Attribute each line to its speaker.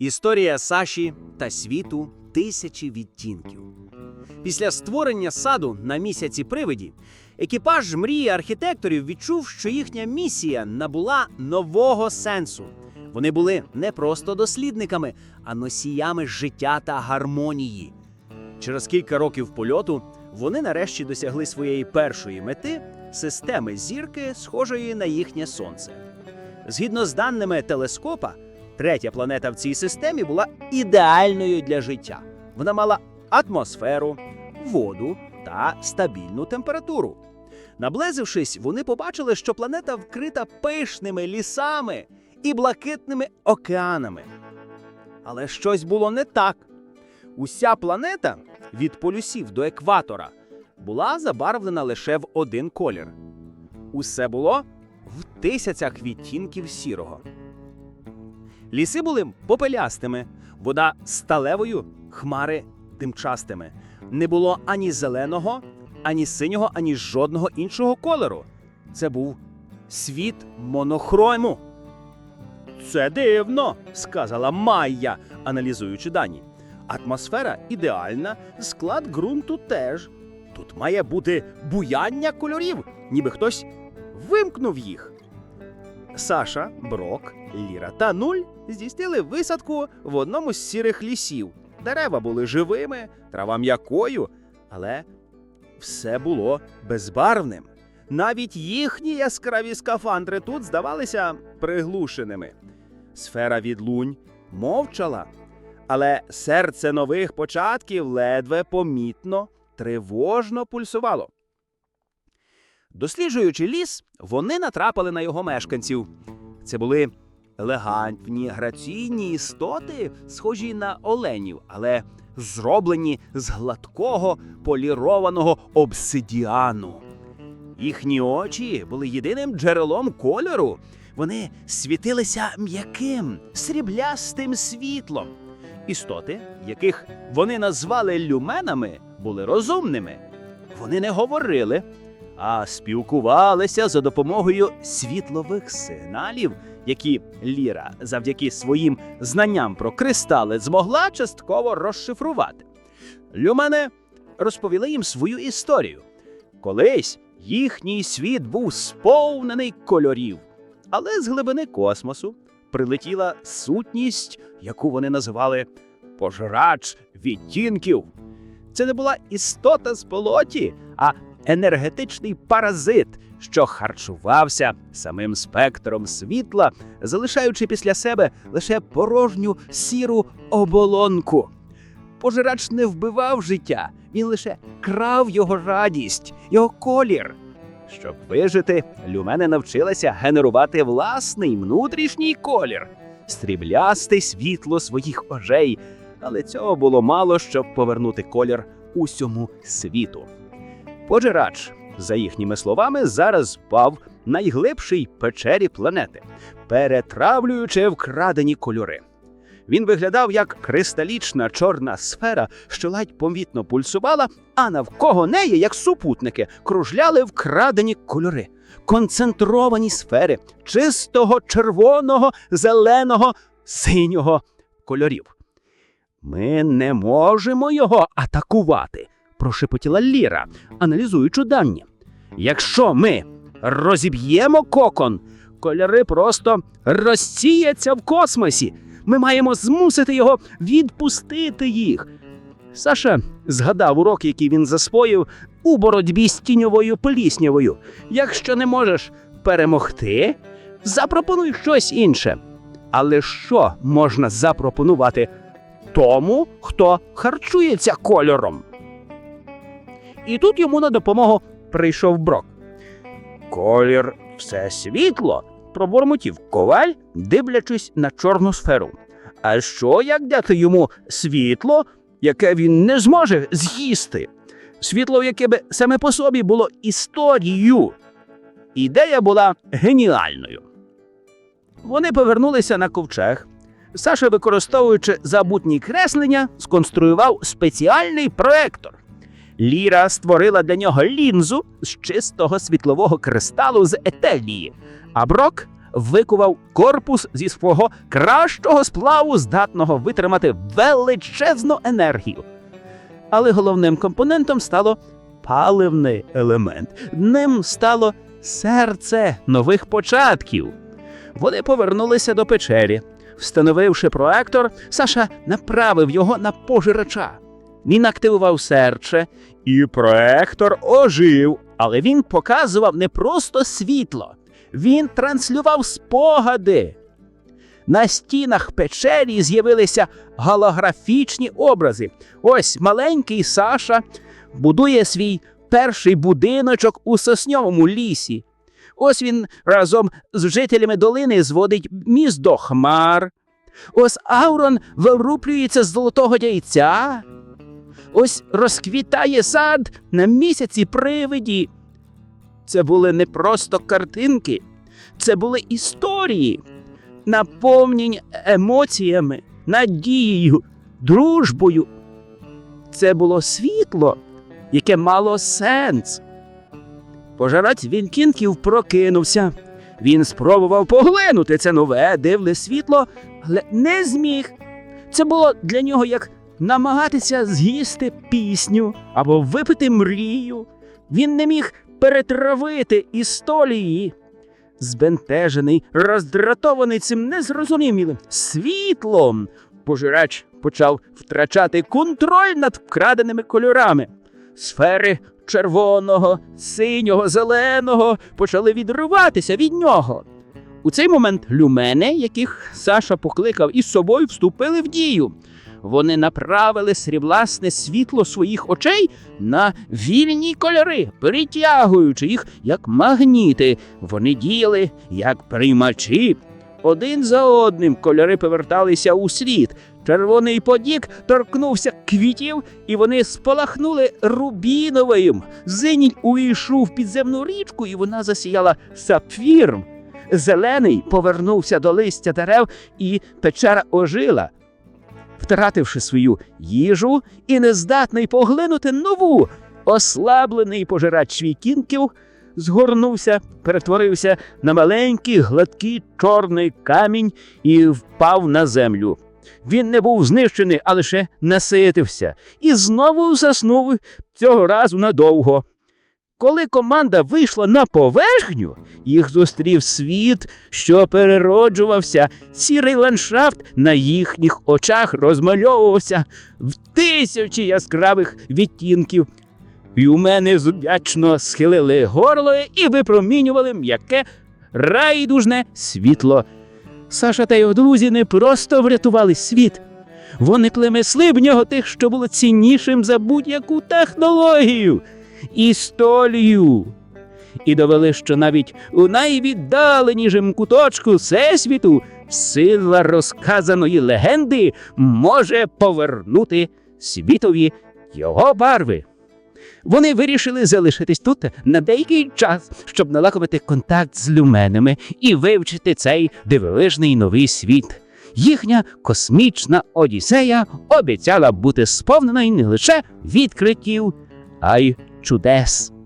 Speaker 1: Історія Саші та світу тисячі відтінків. Після створення саду на місяці привиді екіпаж мрії архітекторів відчув, що їхня місія набула нового сенсу. Вони були не просто дослідниками, а носіями життя та гармонії. Через кілька років польоту вони нарешті досягли своєї першої мети системи зірки, схожої на їхнє сонце. Згідно з даними телескопа, третя планета в цій системі була ідеальною для життя. Вона мала атмосферу, воду та стабільну температуру. Наблизившись, вони побачили, що планета вкрита пишними лісами і блакитними океанами. Але щось було не так. Уся планета від полюсів до екватора була забарвлена лише в один колір. Усе було в тисячах відтінків сірого. Ліси були попелястими, вода сталевою, хмари димчастими. Не було ані зеленого, ані синього, ані жодного іншого кольору. Це був світ монохрому. Це дивно, сказала Майя, аналізуючи дані. Атмосфера ідеальна, склад ґрунту теж. Тут має бути буяння кольорів, ніби хтось вимкнув їх. Саша, Брок, Ліра та Нуль здійснили висадку в одному з сірих лісів. Дерева були живими, трава м'якою, але все було безбарвним. Навіть їхні яскраві скафандри тут здавалися приглушеними. Сфера відлунь мовчала, але серце нових початків ледве помітно, тривожно пульсувало. Досліджуючи ліс, вони натрапили на його мешканців. Це були елегантні, граційні істоти, схожі на оленів, але зроблені з гладкого полірованого обсидіану. Їхні очі були єдиним джерелом кольору. Вони світилися м'яким, сріблястим світлом. Істоти, яких вони назвали люменами, були розумними. Вони не говорили, а спілкувалися за допомогою світлових сигналів, які Ліра завдяки своїм знанням про кристали змогла частково розшифрувати. Люмени розповіли їм свою історію. Колись їхній світ був сповнений кольорів, але з глибини космосу прилетіла сутність, яку вони називали пожирач відтінків. Це не була істота з полоті, а енергетичний паразит, що харчувався самим спектром світла, залишаючи після себе лише порожню сіру оболонку. Пожирач не вбивав життя, він лише крав його радість, його колір. Щоб вижити, люмени навчилися генерувати власний внутрішній колір, стріблясте світло своїх очей, але цього було мало, щоб повернути колір усьому світу. Пожирач, за їхніми словами, зараз впав в найглибшій печері планети, перетравлюючи вкрадені кольори. Він виглядав як кристалічна чорна сфера, що ледь помітно пульсувала, а навколо неї, як супутники, кружляли вкрадені кольори, концентровані сфери чистого червоного, зеленого, синього кольорів. Ми не можемо його атакувати, прошепотіла Ліра, аналізуючи дані. Якщо ми розіб'ємо кокон, кольори просто розсіяться в космосі. Ми маємо змусити його відпустити їх. Саша згадав урок, який він засвоїв у боротьбі з тіньовою пліснявою. Якщо не можеш перемогти, запропонуй щось інше. Але що можна запропонувати тому, хто харчується кольором? І тут йому на допомогу прийшов брок. Колір все світло, пробурмотів коваль, дивлячись на чорну сферу. А що як дати йому світло, яке він не зможе з'їсти? Світло, яке би саме по собі було історією. Ідея була геніальною. Вони повернулися на ковчег. Саша, використовуючи забутні креслення, сконструював спеціальний проектор. Ліра створила для нього лінзу з чистого світлового кристалу з етелії, а Брок викував корпус зі свого кращого сплаву, здатного витримати величезну енергію. Але головним компонентом стало паливний елемент. Ним стало серце нових початків. Вони повернулися до печері. Встановивши проектор, Саша направив його на пожирача. Він активував серце, і проектор ожив, але він показував не просто світло, він транслював спогади. На стінах печері з'явилися голографічні образи. Ось маленький Саша будує свій перший будиночок у сосньовому лісі. Ось він разом з жителями долини зводить міст до хмар. Ось Аурон вирублюється з золотого яйця. Ось розквітає сад на місяці привиді. Це були не просто картинки, це були історії, наповнені емоціями, надією, дружбою. Це було світло, яке мало сенс. Пожирач Вінкінків прокинувся. Він спробував поглинути це нове дивне світло, але не зміг. Це було для нього як намагатися з'їсти пісню або випити мрію. Він не міг перетравити історії. Збентежений, роздратований цим незрозумілим світлом, пожирач почав втрачати контроль над вкраденими кольорами. Сфери червоного, синього, зеленого почали відриватися від нього. У цей момент люмени, яких Саша покликав із собою, вступили в дію. Вони направили срібласне світло своїх очей на вільні кольори, притягуючи їх як магніти. Вони діяли як приймачі. Один за одним кольори поверталися у світ. Червоний подік торкнувся квітів, і вони спалахнули рубіновим. Зиніль увійшов в підземну річку, і вона засіяла сапфіром. Зелений повернувся до листя дерев, і печера ожила. Втративши свою їжу і нездатний поглинути нову, ослаблений пожирач вікінків, згорнувся, перетворився на маленький гладкий чорний камінь і впав на землю. Він не був знищений, а лише наситився, і знову заснув цього разу надовго. Коли команда вийшла на поверхню, їх зустрів світ, що перероджувався, сірий ландшафт на їхніх очах розмальовувався в тисячі яскравих відтінків. І у мене зуб'ячно схилили горло і випромінювали м'яке райдужне світло. Саша та його друзі не просто врятували світ. Вони племесли в нього тих, що було ціннішим за будь-яку технологію історію. І довели, що навіть у найвіддаленішим куточку Всесвіту сила розказаної легенди може повернути світові його барви. Вони вирішили залишитись тут на деякий час, щоб налагодити контакт з люменами і вивчити цей дивовижний новий світ. Їхня космічна одіссея обіцяла бути сповненою не лише відкриттів, а й to 10